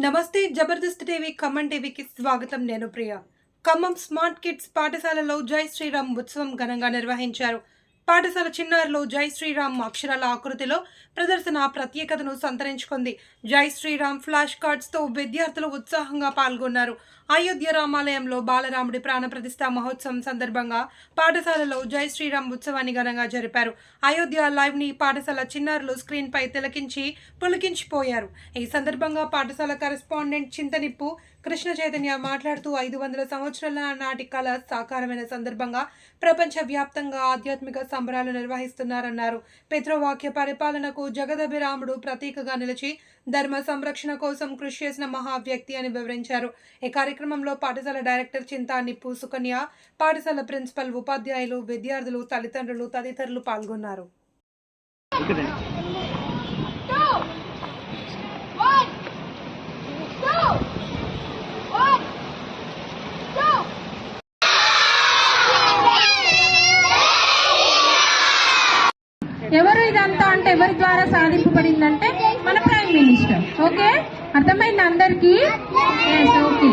నమస్తే జబర్దస్త్ టీవీ ఖమ్మం టీవీకి స్వాగతం. నేను ప్రియ. ఖమ్మం స్మార్ట్ కిడ్స్ పాఠశాలలో జై శ్రీరామ్ ఉత్సవం ఘనంగా నిర్వహించారు. పాఠశాల చిన్నారులు జై శ్రీరామ్ అక్షరాల ఆకృతిలో ప్రదర్శన ప్రత్యేకతను సంతరించుకుంది. జై శ్రీరామ్ ఫ్లాష్ కార్డ్స్తో విద్యార్థులు ఉత్సాహంగా పాల్గొన్నారు. అయోధ్య రామాలయంలో బాలరాముడి ప్రాణప్రతిష్ఠా మహోత్సవం సందర్భంగా పాఠశాలలో జై శ్రీరామ్ ఉత్సవాన్ని ఘనంగా జరిపారు. అయోధ్య లైవ్ని పాఠశాల చిన్నారులు స్క్రీన్పై తిలకించి పులికించిపోయారు. ఈ సందర్భంగా పాఠశాల కరెస్పాండెంట్ చింతనిప్పు కృష్ణ చైతన్య మాట్లాడుతూ ఐదు వందల సంవత్సరాల నాటి కళ సాకారమైన సందర్భంగా ప్రపంచవ్యాప్తంగా ఆధ్యాత్మిక సంబరాలు నిర్వహిస్తున్నారన్నారు. పితృవాక్య పరిపాలనకు జగదభిరాముడు ప్రతీకగా నిలిచి ధర్మ సంరక్షణ కోసం కృషి చేసిన మహా వ్యక్తి అని వివరించారు. ఈ కార్యక్రమంలో పాఠశాల డైరెక్టర్ చింతా నిప్పు సుకన్య పాఠశాల ప్రిన్సిపల్ ఉపాధ్యాయులు విద్యార్థులు తల్లిదండ్రులు తదితరులు పాల్గొన్నారు. ఎవరు ఇదంతా అంటే ఎవరి ద్వారా సాధింపబడిందంటే మన ప్రైమ్ మినిస్టర్. ఓకే? అర్థమైంది అందరికీ? ఓకే